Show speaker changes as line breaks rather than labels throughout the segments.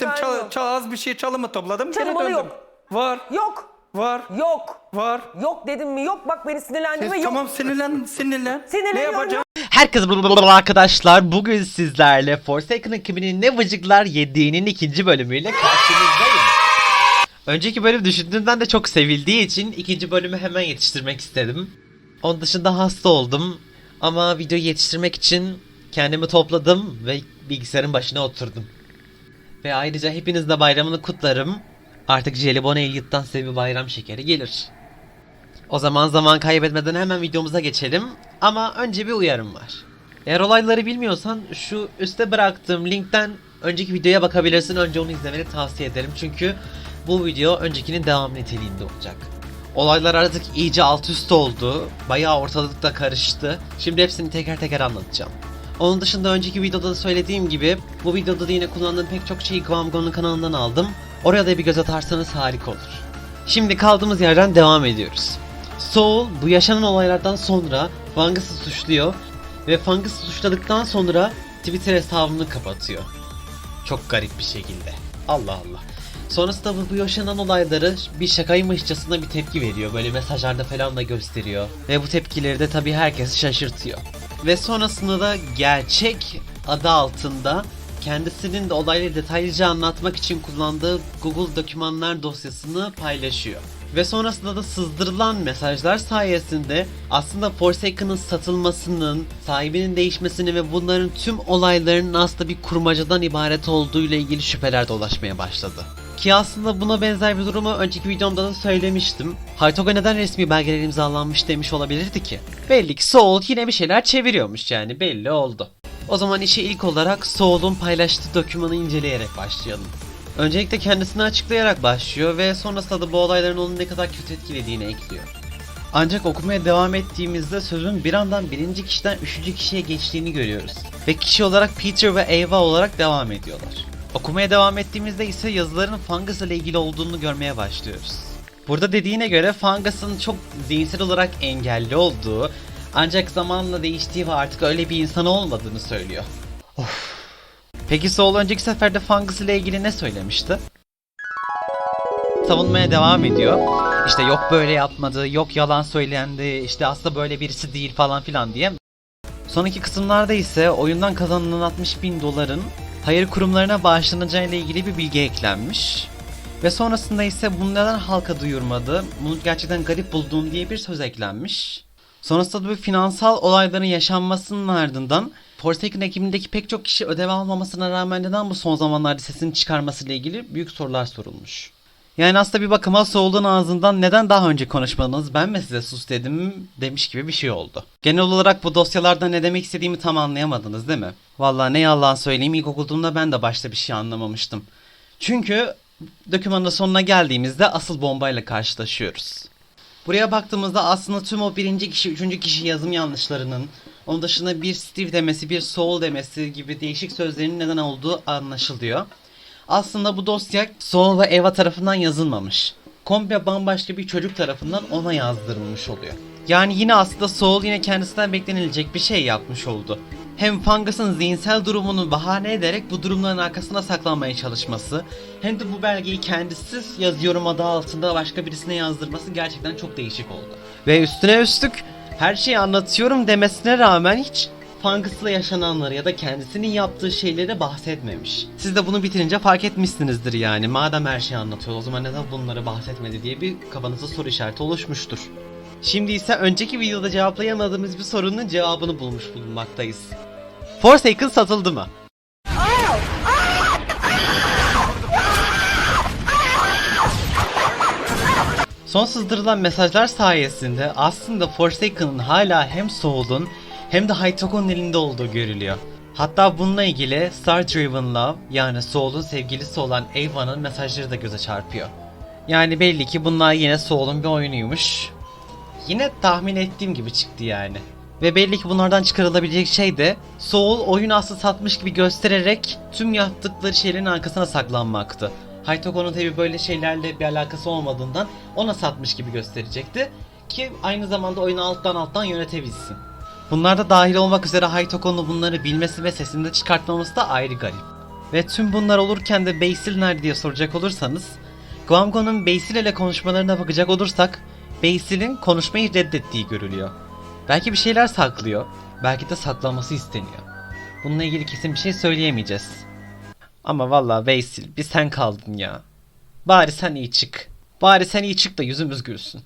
detay
çal,
yok.
çal- az bir şey çalımı topladım. geri
Çalımalı
döndüm.
yok.
Var.
Yok.
Var.
Yok.
Var.
Yok dedim mi yok bak beni sinirlendirme yok.
tamam sinirlen sinirlen. Ne
Sinirleniyorum.
yapacağım?
Herkese blablabla arkadaşlar bugün sizlerle Forsaken ekibinin ne vıcıklar yediğinin ikinci bölümüyle karşınızdayım. Önceki bölüm düşündüğümden de çok sevildiği için ikinci bölümü hemen yetiştirmek istedim. Onun dışında hasta oldum ama videoyu yetiştirmek için kendimi topladım ve bilgisayarın başına oturdum. Ve ayrıca hepiniz de bayramını kutlarım. Artık Jelibon Elliot'tan size bir bayram şekeri gelir. O zaman zaman kaybetmeden hemen videomuza geçelim. Ama önce bir uyarım var. Eğer olayları bilmiyorsan şu üstte bıraktığım linkten önceki videoya bakabilirsin. Önce onu izlemeni tavsiye ederim. Çünkü bu video öncekinin devam niteliğinde olacak. Olaylar artık iyice alt üst oldu. Bayağı ortalıkta karıştı. Şimdi hepsini teker teker anlatacağım. Onun dışında önceki videoda da söylediğim gibi bu videoda da yine kullandığım pek çok şeyi Kıvamgo'nun kanalından aldım. Oraya da bir göz atarsanız harika olur. Şimdi kaldığımız yerden devam ediyoruz. Soul bu yaşanan olaylardan sonra Fungus'u suçluyor ve Fungus'u suçladıktan sonra Twitter hesabını kapatıyor. Çok garip bir şekilde. Allah Allah. Sonrasında bu, bu yaşanan olayları bir şakaymışçasına bir tepki veriyor. Böyle mesajlarda falan da gösteriyor. Ve bu tepkileri de tabii herkesi şaşırtıyor. Ve sonrasında da gerçek adı altında kendisinin de olayları detaylıca anlatmak için kullandığı Google dokümanlar dosyasını paylaşıyor. Ve sonrasında da sızdırılan mesajlar sayesinde aslında Forsaken'ın satılmasının, sahibinin değişmesini ve bunların tüm olayların aslında bir kurmacadan ibaret olduğu ile ilgili şüpheler dolaşmaya başladı. Ki aslında buna benzer bir durumu önceki videomda da söylemiştim. Haytoga neden resmi belgeler imzalanmış demiş olabilirdi ki. Belli ki Soul yine bir şeyler çeviriyormuş yani belli oldu. O zaman işe ilk olarak Soul'un paylaştığı dokümanı inceleyerek başlayalım. Öncelikle kendisini açıklayarak başlıyor ve sonrasında da bu olayların onu ne kadar kötü etkilediğini ekliyor. Ancak okumaya devam ettiğimizde sözün bir andan birinci kişiden üçüncü kişiye geçtiğini görüyoruz. Ve kişi olarak Peter ve Ava olarak devam ediyorlar. Okumaya devam ettiğimizde ise yazıların Fungus ile ilgili olduğunu görmeye başlıyoruz. Burada dediğine göre Fungus'ın çok zihinsel olarak engelli olduğu ancak zamanla değiştiği ve artık öyle bir insan olmadığını söylüyor. Peki Soul önceki seferde Fungus ile ilgili ne söylemişti? Savunmaya devam ediyor. İşte yok böyle yapmadı, yok yalan söylendi, işte aslında böyle birisi değil falan filan diye. Sonraki kısımlarda ise oyundan kazanılan 60 bin doların hayır kurumlarına bağışlanacağı ile ilgili bir bilgi eklenmiş. Ve sonrasında ise bunu neden halka duyurmadı, bunu gerçekten garip bulduğum diye bir söz eklenmiş. Sonrasında da bir finansal olayların yaşanmasının ardından Forsaken ekibindeki pek çok kişi ödev almamasına rağmen neden bu son zamanlarda sesini çıkarmasıyla ilgili büyük sorular sorulmuş. Yani aslında bir bakıma Soul'un ağzından neden daha önce konuşmadınız ben mi size sus dedim demiş gibi bir şey oldu. Genel olarak bu dosyalarda ne demek istediğimi tam anlayamadınız değil mi? Vallahi ne yalan söyleyeyim ilk okuduğumda ben de başta bir şey anlamamıştım. Çünkü dokümanın sonuna geldiğimizde asıl bombayla karşılaşıyoruz. Buraya baktığımızda aslında tüm o birinci kişi, üçüncü kişi yazım yanlışlarının, onun dışında bir Steve demesi, bir Soul demesi gibi değişik sözlerin neden olduğu anlaşılıyor. Aslında bu dosya Soul ve Eva tarafından yazılmamış. Komple bambaşka bir çocuk tarafından ona yazdırılmış oluyor. Yani yine aslında Soul yine kendisinden beklenilecek bir şey yapmış oldu. Hem Fungus'ın zihinsel durumunu bahane ederek bu durumların arkasına saklanmaya çalışması hem de bu belgeyi kendisi yazıyorum adı altında başka birisine yazdırması gerçekten çok değişik oldu. Ve üstüne üstlük her şeyi anlatıyorum demesine rağmen hiç Fungus'la yaşananları ya da kendisinin yaptığı şeyleri bahsetmemiş. Siz de bunu bitirince fark etmişsinizdir yani. Madem her şeyi anlatıyor o zaman neden bunları bahsetmedi diye bir kafanızda soru işareti oluşmuştur. Şimdi ise önceki videoda cevaplayamadığımız bir sorunun cevabını bulmuş bulunmaktayız. Forsaken satıldı mı? Son sızdırılan mesajlar sayesinde aslında Forsaken'ın hala hem Soul'un hem de Haytoko'nun elinde olduğu görülüyor. Hatta bununla ilgili Star Driven Love yani Soul'un sevgilisi olan Ava'nın mesajları da göze çarpıyor. Yani belli ki bunlar yine Soul'un bir oyunuymuş. Yine tahmin ettiğim gibi çıktı yani. Ve belli ki bunlardan çıkarılabilecek şey de Soul oyun aslı satmış gibi göstererek tüm yaptıkları şeylerin arkasına saklanmaktı. Haytoko'nun tabi böyle şeylerle bir alakası olmadığından ona satmış gibi gösterecekti. Ki aynı zamanda oyunu alttan alttan yönetebilsin. Bunlar da dahil olmak üzere Haytoko'nun bunları bilmesi ve sesini de çıkartmaması da ayrı garip. Ve tüm bunlar olurken de Basil nerede diye soracak olursanız Guamgo'nun Basil ile konuşmalarına bakacak olursak Basil'in konuşmayı reddettiği görülüyor. Belki bir şeyler saklıyor. Belki de saklaması isteniyor. Bununla ilgili kesin bir şey söyleyemeyeceğiz. Ama vallahi Basil bir sen kaldın ya. Bari sen iyi çık. Bari sen iyi çık da yüzümüz gülsün.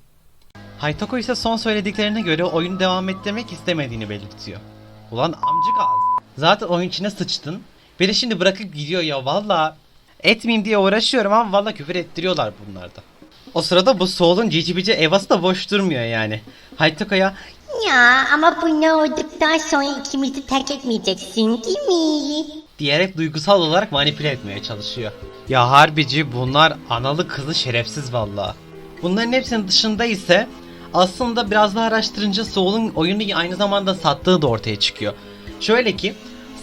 Haytoko ise son söylediklerine göre oyunu devam ettirmek istemediğini belirtiyor. Ulan amcık ağız. Zaten oyun içine sıçtın. Beni şimdi bırakıp gidiyor ya valla. Etmeyeyim diye uğraşıyorum ama valla küfür ettiriyorlar bunlarda. O sırada bu Soul'un cicibici Evası da boş durmuyor yani. Haytoko'ya
Ya ama bu ne olduktan sonra ikimizi terk etmeyeceksin değil mi?
diyerek duygusal olarak manipüle etmeye çalışıyor. Ya harbici bunlar analı kızı şerefsiz valla. Bunların hepsinin dışında ise aslında biraz daha araştırınca Soul'un oyunu aynı zamanda sattığı da ortaya çıkıyor. Şöyle ki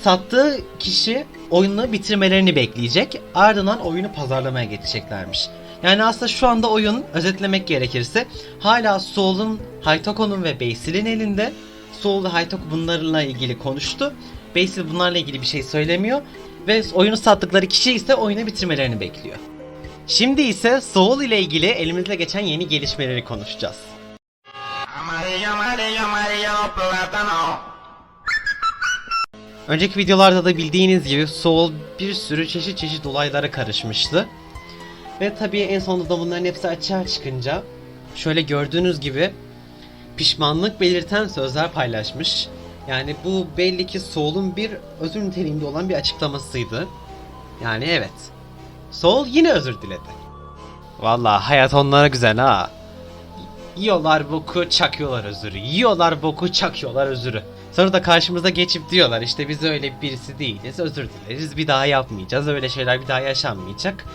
sattığı kişi oyunu bitirmelerini bekleyecek ardından oyunu pazarlamaya geçeceklermiş. Yani aslında şu anda oyun özetlemek gerekirse hala Soul'un, Haytoko'nun ve Basil'in elinde. Soul ve Haytoko bunlarla ilgili konuştu. Basil bunlarla ilgili bir şey söylemiyor. Ve oyunu sattıkları kişi ise oyunu bitirmelerini bekliyor. Şimdi ise Soul ile ilgili elimizde geçen yeni gelişmeleri konuşacağız.
Amarillo, plátano.
Önceki videolarda da bildiğiniz gibi Soul bir sürü çeşit çeşit olaylara karışmıştı. Ve tabii en sonunda da bunların hepsi açığa çıkınca şöyle gördüğünüz gibi pişmanlık belirten sözler paylaşmış. Yani bu belli ki Soul'un bir özür niteliğinde olan bir açıklamasıydı. Yani evet. Soul yine özür diledi. Vallahi hayat onlara güzel ha. Yiyorlar boku çakıyorlar özürü. Yiyorlar boku çakıyorlar özürü. Sonra da karşımıza geçip diyorlar işte biz öyle birisi değiliz özür dileriz bir daha yapmayacağız öyle şeyler bir daha yaşanmayacak.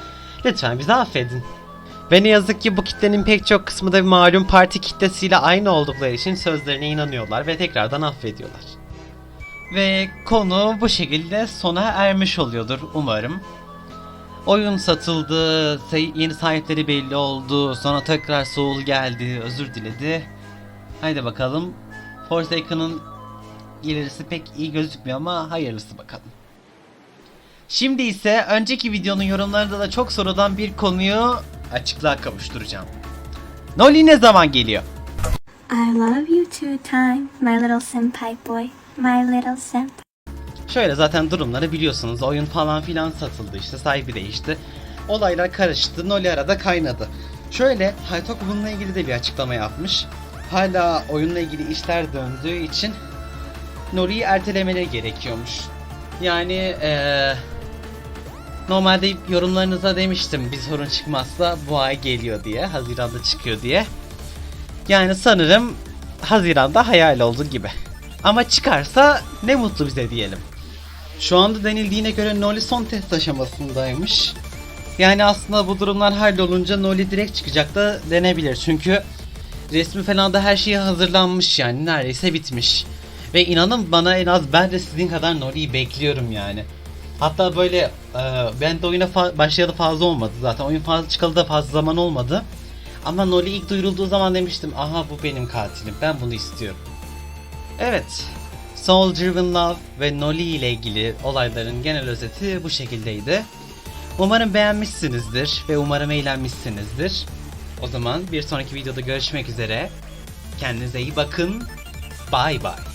Lütfen bizi affedin. Ve ne yazık ki bu kitlenin pek çok kısmı da malum parti kitlesiyle aynı oldukları için sözlerine inanıyorlar ve tekrardan affediyorlar. Ve konu bu şekilde sona ermiş oluyordur umarım. Oyun satıldı, yeni sahipleri belli oldu, sonra tekrar Soul geldi, özür diledi. Haydi bakalım. Forsaken'ın ilerisi pek iyi gözükmüyor ama hayırlısı bakalım. Şimdi ise önceki videonun yorumlarında da çok sorulan bir konuyu açıklığa kavuşturacağım. Noli ne zaman geliyor?
I love you two time, my little senpai boy, my little senpai.
Şöyle zaten durumları biliyorsunuz. Oyun falan filan satıldı işte sahibi değişti. Olaylar karıştı. Noli arada kaynadı. Şöyle Haytok bununla ilgili de bir açıklama yapmış. Hala oyunla ilgili işler döndüğü için Noli'yi ertelemeleri gerekiyormuş. Yani eee normalde yorumlarınıza demiştim bir sorun çıkmazsa bu ay geliyor diye. Haziranda çıkıyor diye. Yani sanırım Haziran'da hayal oldu gibi. Ama çıkarsa ne mutlu bize diyelim. Şu anda denildiğine göre Noli son test aşamasındaymış. Yani aslında bu durumlar hallolunca Noli direkt çıkacak da denebilir. Çünkü resmi falan da her şey hazırlanmış yani neredeyse bitmiş. Ve inanın bana en az ben de sizin kadar Noli'yi bekliyorum yani. Hatta böyle e, ben de oyuna fa- başlayalı fazla olmadı zaten. Oyun fazla çıkalı da fazla zaman olmadı. Ama Noli ilk duyurulduğu zaman demiştim aha bu benim katilim ben bunu istiyorum. Evet. Soul Driven Love ve Noli ile ilgili olayların genel özeti bu şekildeydi. Umarım beğenmişsinizdir ve umarım eğlenmişsinizdir. O zaman bir sonraki videoda görüşmek üzere. Kendinize iyi bakın. Bye bye.